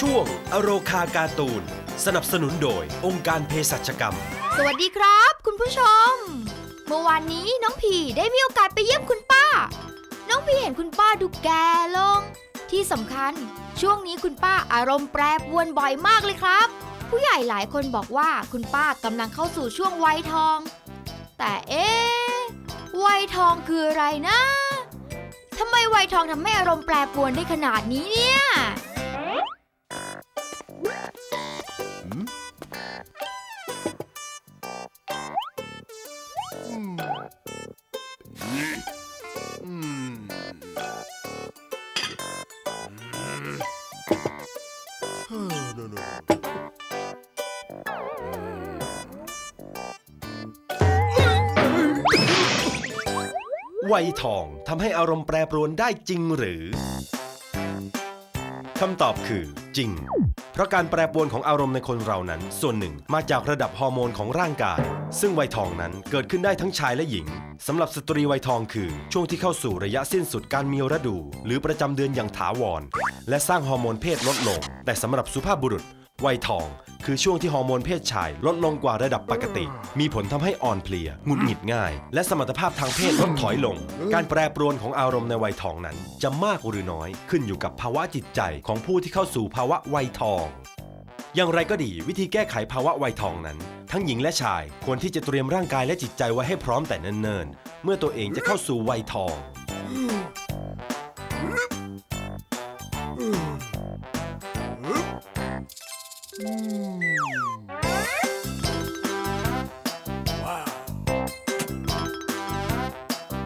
ช่วงอโรคาการ์ตูน สนับสนุนโดยองค์การเภสัชกรรม สวัสดีครับ คุณผู้ชม เมื่อวานนี้น้องพีได้มีโอกาสไปเยี่ยมคุณป้า น้องพีเห็นคุณป้าดูแก่ลง ที่สำคัญช่วงนี้คุณป้าอารมณ์แปรปรวนบ่อยมากเลยครับ ผู้ใหญ่หลายคนบอกว่าคุณป้ากำลังเข้าสู่ช่วงวัยทอง แต่เอ๊ะวัยทองคืออะไรนะทำไมวัยทองทำให้อารมณ์แปรปรวนได้ขนาดนี้เนี่ย วัยทองทำให้อารมณ์แปรปรวนได้จริงหรือ คำตอบคือจริง เพราะการแปรปรวนของอารมณ์ในคนเรานั้น ส่วนหนึ่งมาจากระดับฮอร์โมนของร่างกาย ซึ่งวัยทองนั้นเกิดขึ้นได้ทั้งชายและหญิงสำหรับสตรีวัยทองคือ ช่วงที่เข้าสู่ระยะสิ้นสุดการมีฤดู หรือประจำเดือนอย่างถาวร และสร้างฮอร์โมนเพศลดลง แต่สำหรับสุภาพบุรุษ วัยทอง คือช่วงที่ฮอร์โมนเพศชายลดลงกว่าระดับปกติ มีผลทำให้อ่อนเพลียหงุดหงิดง่าย และสมรรถภาพทางเพศลดถอยลง การแปรปรวนของอารมณ์ในวัยทองนั้น จะมากหรือน้อย ขึ้นอยู่กับภาวะจิตใจของผู้ที่เข้าสู่ภาวะวัยทอง อย่างไรก็ดีวิธีแก้ไขภาวะวัยทองนั้น ทั้งหญิงและชายควรที่จะเตรียมร่างกายและจิตใจไว้ให้พร้อมแต่เนิ่นๆเมื่อตัวเองจะเข้าสู่วัยทอง Hmm.